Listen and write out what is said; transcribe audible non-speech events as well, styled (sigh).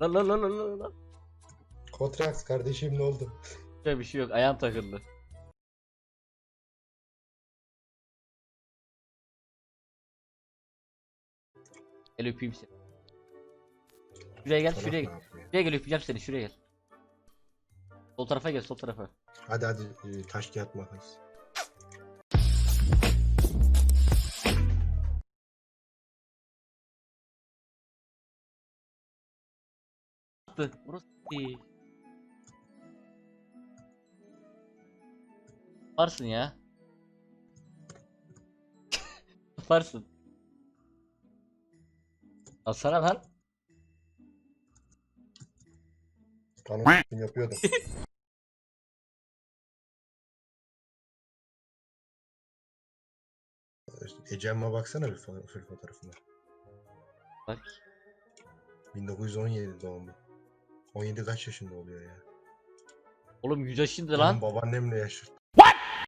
Lan lan lan lan lan. Kotraks kardeşim ne oldu? Böyle bir şey yok. Ayağım takıldı. Gel öpeyim seni. Şuraya gel, şuraya ne gel. yapıyor? Şuraya gel öpeceğim seni, şuraya gel. Sol tarafa gel, sol tarafa. Hadi hadi e, taş kağıt makas. Attı. Burası değil. Varsın ya. (laughs) Varsın. Alsana lan. Kanun yapıyordum. (laughs) Ecem'e baksana full fotoğrafına. Bak. 1917 doğumlu. 17 kaç yaşında oluyor ya? Oğlum 100 yaşında lan. babaannemle yaşıt.